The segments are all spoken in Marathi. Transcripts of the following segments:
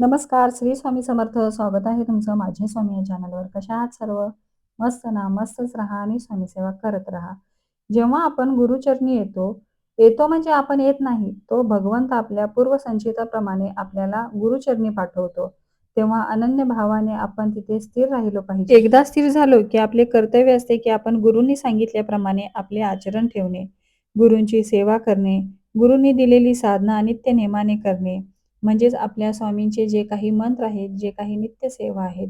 नमस्कार श्री स्वामी समर्थ. स्वागत आहे तुमचं माझे स्वामी या चॅनलवर कशा आहात सर्व? मस्त ना? मस्तच राहा आणि स्वामी सेवा करत राहा. जेव्हा आपण गुरुचरणी येतो येतो म्हणजे आपण येत नाही. तो भगवंत आपल्या पूर्वसंचिताप्रमाणे आपल्याला गुरुचरणी पाठवतो. तेव्हा अनन्य भावाने आपण तिथे स्थिर राहिलो पाहिजे. एकदा स्थिर झालो की आपले कर्तव्य असते की आपण गुरुंनी सांगितल्याप्रमाणे आपले आचरण ठेवणे. गुरूंची सेवा करणे. गुरुंनी दिलेली साधना नित्य नेमाने करणे. म्हणजेच आपल्या स्वामींचे जे काही मंत्र आहेत जे काही नित्य सेवा आहेत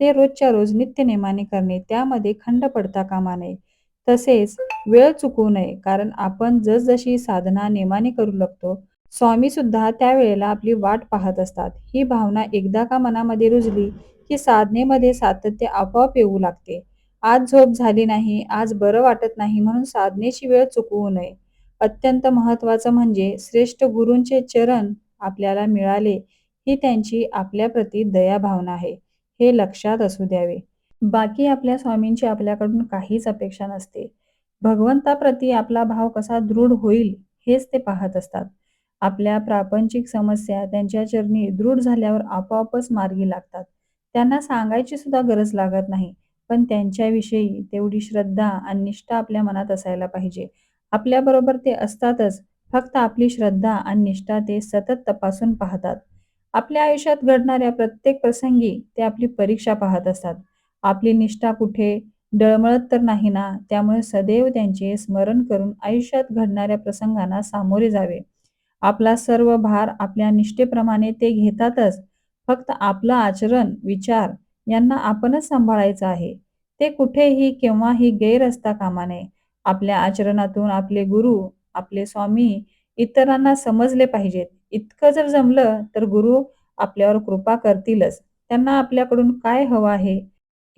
ते रोजच्या रोज नित्य नेमाने करणे त्यामध्ये खंड पडता कामा नये. तसेच वेळ चुकवू नये कारण आपण जसजशी साधना नेमाने करू लागतो स्वामी सुद्धा त्यावेळेला आपली वाट पाहत असतात. ही भावना एकदा का मनामध्ये रुजली की साधनेमध्ये सातत्य आपोआप येऊ लागते. आज झोप झाली नाही आज बरं वाटत नाही म्हणून साधनेची वेळ चुकवू नये. अत्यंत महत्वाचं म्हणजे श्रेष्ठ गुरूंचे चरण आपल्याला मिळाले ही त्यांची आपल्याप्रती दया भावना आहे हे लक्षात असू द्यावे. बाकी आपल्या स्वामींची आपल्याकडून काहीच अपेक्षा नसते. भगवंताप्रती आपला भाव कसा दृढ होईल हेच ते पाहत असतात. आपल्या प्रापंचिक समस्या त्यांच्या चरणी दृढ झाल्यावर आपोआपच मार्गी लागतात. त्यांना सांगायची सुद्धा गरज लागत नाही पण त्यांच्याविषयी तेवढी श्रद्धा आणि निष्ठा आपल्या मनात असायला पाहिजे. आपल्याबरोबर ते असतातच फक्त आपली श्रद्धा आणि निष्ठा ते सतत तपासून पाहतात. आपल्या आयुष्यात घडणाऱ्या प्रत्येक प्रसंगी ते आपली परीक्षा पाहत असतात. आपली निष्ठा कुठे? डळमळत तर नाही ना? त्यामुळे सदैव त्यांचे स्मरण करून आयुष्यात घडणाऱ्या प्रसंगांना सामोरे जावे. आपला सर्व भार आपल्या निष्ठेप्रमाणे ते घेतातच. फक्त आपलं आचरण विचार यांना आपणच सांभाळायचं आहे. ते कुठेही केव्हाही गैर असता कामा नये. आपल्या आचरणातून आपले गुरु आपले स्वामी इतरांना समजले पाहिजेत. इतकं जर जमलं तर गुरु आपल्यावर कृपा करतीलच. त्यांना आपल्याकडून काय हवं आहे?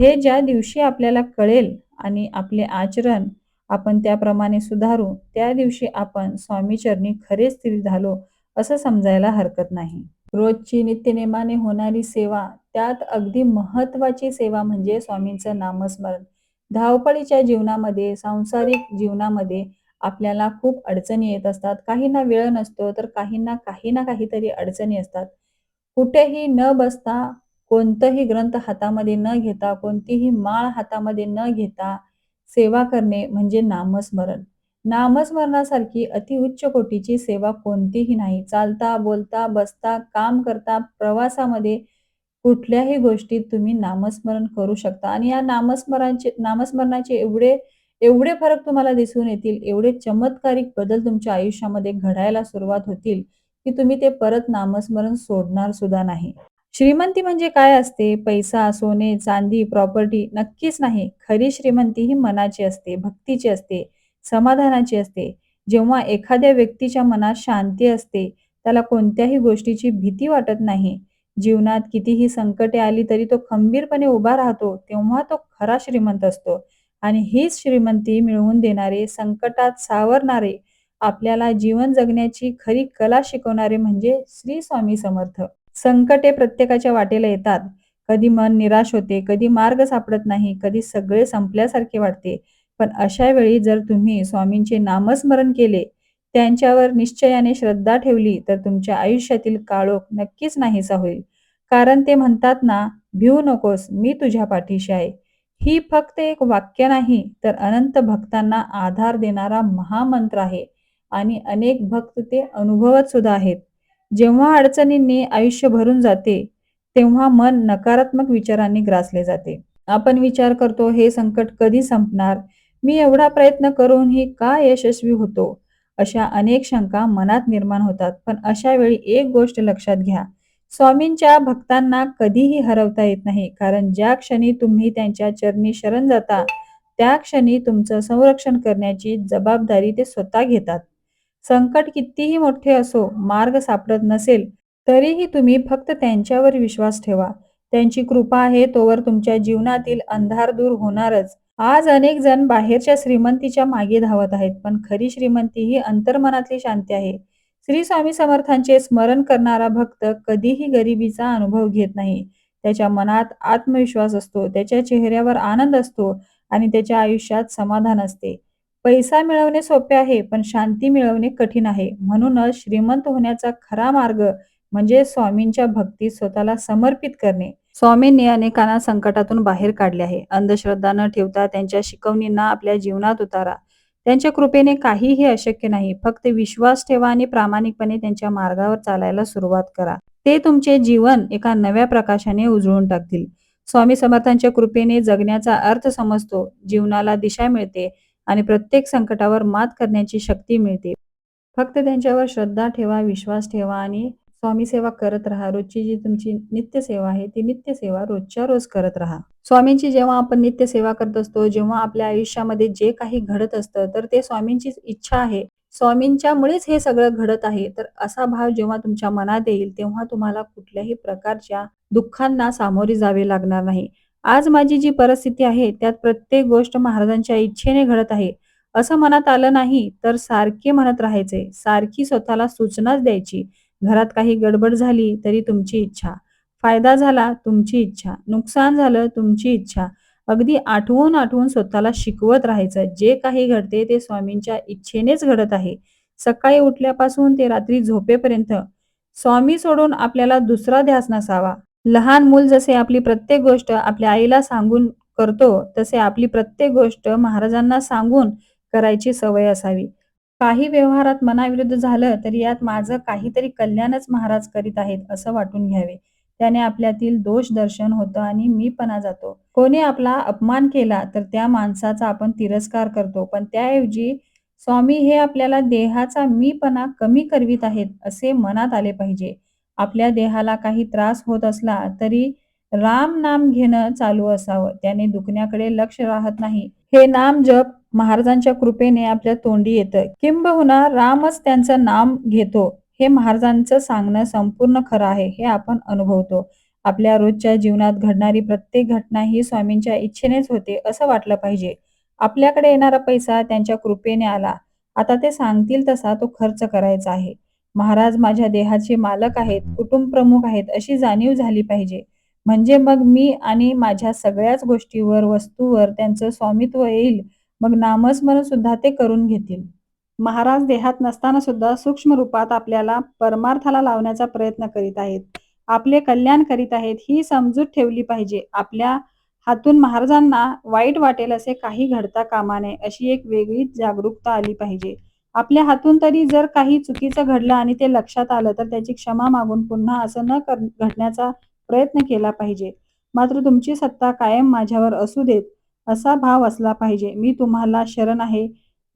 हे ज्या दिवशी आपल्याला कळेल आणि आपले आचरण आपण त्याप्रमाणे सुधारू त्या दिवशी आपण स्वामीचरणी खरे स्थिर झालो असं समजायला हरकत नाही. रोजची नित्यनेमाने होणारी सेवा त्यात अगदी महत्वाची सेवा म्हणजे स्वामींचं नामस्मरण. धावपळीच्या जीवनामध्ये सांसारिक जीवनामध्ये आपल्याला खूप अडचणी येत असतात. काहींना वेळ नसतो तर काहींना काही ना काहीतरी अडचणी असतात. कुठेही न बसता कोणतंही ग्रंथ हातामध्ये न घेता कोणतीही माळ हातामध्ये न घेता सेवा करणे म्हणजे नामस्मरण. नामस्मरणासारखी अतिउच्च कोटीची सेवा कोणतीही नाही. चालता बोलता बसता काम करता प्रवासामध्ये कुठल्याही गोष्टीत तुम्ही नामस्मरण करू शकता. आणि या नामस्मरणाचे नामस्मरणाचे एवढे एवढे फरक तुम्हाला दिसून येतील एवढे चमत्कारिक बदल तुमच्या आयुष्यामध्ये घडायला सुरुवात होतील की तुम्ही ते परत नामस्मरण सोडणार सुद्धा नाही. श्रीमंती म्हणजे काय असते? पैसा सोने चांदी प्रॉपर्टी नक्कीच नाही. खरी श्रीमंती ही मनाची असते भक्तीची असते समाधानाची असते. जेव्हा एखाद्या व्यक्तीच्या मनात शांती असते त्याला कोणत्याही गोष्टीची भीती वाटत नाही. जीवनात कितीही संकटे आली तरी तो खंबीरपणे उभा राहतो तेव्हा तो खरा श्रीमंत असतो. आणि हीच श्रीमंती मिळवून देणारे संकटात सावरणारे आपल्याला जीवन जगण्याची खरी कला शिकवणारे म्हणजे श्री स्वामी समर्थ. संकटे प्रत्येकाच्या वाटेला येतात. कधी मन निराश होते कधी मार्ग सापडत नाही कधी सगळे संपल्यासारखे वाटते. पण अशा वेळी जर तुम्ही स्वामींचे नामस्मरण केले त्यांच्यावर निश्चयाने श्रद्धा ठेवली तर तुमच्या आयुष्यातील काळोख नक्कीच नाहीसा होईल. कारण ते म्हणतात ना भिवू नकोस मी तुझ्या पाठीशी आहे. ही फक्त एक वाक्य नाही तर अनंत भक्तांना आधार देणारा महामंत्र आहे आणि अनेक भक्त ते अनुभवत सुद्धा आहेत. जेव्हा अडचणींनी आयुष्य भरून जाते तेव्हा मन नकारात्मक विचारांनी ग्रासले जाते. आपण विचार करतो हे संकट कधी संपणार? मी एवढा प्रयत्न करूनही का यशस्वी होतो? अशा अनेक शंका मनात निर्माण होतात. पण अशा वेळी एक गोष्ट लक्षात घ्या स्वामींच्या भक्तांना कधीही हरवता येत नाही कारण ज्या क्षणी तुम्ही त्यांच्या चरणी शरण जाता त्या क्षणी तुमचं संरक्षण करण्याची जबाबदारी ते स्वतः घेतात. संकट कितीही मोठे असो मार्ग सापडत नसेल तरीही तुम्ही फक्त त्यांच्यावर विश्वास ठेवा. त्यांची कृपा आहे तोवर तुमच्या जीवनातील अंधार दूर होणारच. आज अनेक जण बाहेरच्या श्रीमंतीच्या मागे धावत आहेत पण खरी श्रीमंती ही अंतर्मनातली शांती आहे. श्री स्वामी समर्थांचे स्मरण करणारा भक्त कधीही गरिबीचा अनुभव घेत नाही. त्याच्या मनात आत्मविश्वास असतो त्याच्या चेहऱ्यावर आनंद असतो आणि त्याच्या आयुष्यात समाधान असते. पैसा मिळवणे सोपे आहे पण शांती मिळवणे कठीण आहे. म्हणूनच श्रीमंत होण्याचा खरा मार्ग म्हणजे स्वामींच्या भक्तीत स्वतःला समर्पित करणे. स्वामींनी अनेकांना संकटातून बाहेर काढले आहे. अंधश्रद्धा न ठेवता त्यांच्या शिकवणींना आपल्या जीवनात उतारा. त्यांच्या कृपेने काहीही अशक्य नाही. फक्त विश्वास ठेवा आणि प्रामाणिकपणे त्यांच्या मार्गावर चालायला सुरुवात करा. ते तुमचे जीवन एका नव्या प्रकाशाने उजळून टाकतील. स्वामी समर्थांच्या कृपेने जगण्याचा अर्थ समजतो. जीवनाला दिशा मिळते आणि प्रत्येक संकटावर मात करण्याची शक्ती मिळते. फक्त त्यांच्यावर श्रद्धा ठेवा विश्वास ठेवा आणि स्वामी सेवा करत राहा. रोजची जी तुमची नित्य सेवा आहे ती नित्य सेवा रोजच्या रोज करत राहा. स्वामींची जेव्हा आपण नित्य सेवा करत असतो जेव्हा आपल्या आयुष्यामध्ये जे काही घडत असतं तर ते स्वामींचीच इच्छा आहे. स्वामींच्यामुळेच हे सगळं घडत आहे. तर असा भाव जेव्हा तुमच्या मनात येईल तेव्हा तुम्हाला कुठल्याही प्रकारच्या दुःखांना सामोरे जावे लागणार नाही. आज माझी जी परिस्थिती आहे त्यात प्रत्येक गोष्ट महाराजांच्या इच्छेने घडत आहे. असं मनात आलं नाही तर सारखे म्हणत राहायचे. सारखी स्वतःला सूचनाच द्यायची. घरात काही गडबड झाली तरी तुमची इच्छा. फायदा झाला तुमची इच्छा. नुकसान झालं तुमची इच्छा. अगदी आठवून आठवून स्वतःला शिकवत राहायचं. जे काही घडते ते स्वामींच्या इच्छेनेच घडत आहे. सकाळी उठल्यापासून ते रात्री झोपेपर्यंत स्वामी सोडून आपल्याला दुसरा ध्यास नसावा. लहान मूल जसे आपली प्रत्येक गोष्ट आपल्या आईला सांगून करतो तसे आपली प्रत्येक गोष्ट महाराजांना सांगून करायची सवय असावी. काही व्यवहारात मनाविरुद्ध झालं तरी यात माझं काहीतरी कल्याणच महाराज करीत आहेत असं वाटून घ्यावे. त्याने आपल्यातील दोष दर्शन होतं आणि मीपणा जातो. कोणी आपला अपमान केला तर त्या माणसाचा आपण तिरस्कार करतो पण त्याऐवजी स्वामी हे आपल्याला देहाचा मीपणा कमी करवीत आहेत असे मनात आले पाहिजे. आपल्या देहाला काही त्रास होत असला तरी राम नाम घेणं चालू असावं. त्याने दुखण्याकडे लक्ष राहत नाही. हे नाम जप महाराजांच्या कृपेने आपल्या तोंडी येतं. किंबहुना रामच त्यांचं नाम घेतो. हे महाराजांचं सांगणं संपूर्ण खरं आहे हे आपण अनुभवतो. आपल्या रोजच्या जीवनात घडणारी प्रत्येक घटना ही स्वामींच्या इच्छेनेच होते असं वाटलं पाहिजे. आपल्याकडे येणारा पैसा त्यांच्या कृपेने आला. आता ते सांगतील तसा तो खर्च करायचा आहे. महाराज माझ्या देहाचे मालक आहेत कुटुंब प्रमुख आहेत अशी जाणीव झाली पाहिजे. म्हणजे मग मी आणि माझ्या सगळ्याच गोष्टीवर वस्तूवर त्यांचं स्वामित्व येईल. मग नामस्मरण सुद्धा ते करून घेतील. महाराज देहात नसताना सुद्धा सूक्ष्म रूपात आपल्याला परमार्थाला लावण्याचा प्रयत्न करीत आहेत. आपले कल्याण करीत आहेत ही समजूत ठेवली पाहिजे. आपल्या हातून महाराजांना वाईट वाटेल असे काही घडता कामा नये अशी एक वेगळी जागरूकता आली पाहिजे. आपल्या हातून तरी जर काही चुकीचं घडलं आणि ते लक्षात आलं तर त्याची क्षमा मागून पुन्हा असं न कर घडण्याचा प्रयत्न केला पाहिजे. मात्र तुमची सत्ता कायम माझ्यावर असू देत असा भाव असला पाहिजे. मी तुम्हाला शरण आहे.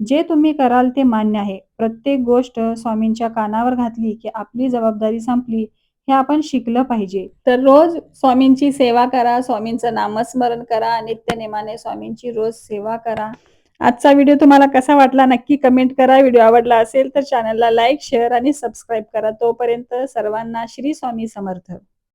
जे तुम्ही कराल ते मान्य आहे. प्रत्येक गोष्ट स्वामींच्या कानावर घातली की आपली जबाबदारी संपली हे आपण शिकलं पाहिजे. तर रोज स्वामींची सेवा करा स्वामींचं नामस्मरण करा नित्यनेमाने स्वामींची रोज सेवा करा. आजचा व्हिडिओ तुम्हाला कसा वाटला नक्की कमेंट करा. व्हिडिओ आवडला असेल तर चॅनलला लाईक शेअर आणि सबस्क्राईब करा. तोपर्यंत सर्वांना श्री स्वामी समर्थ.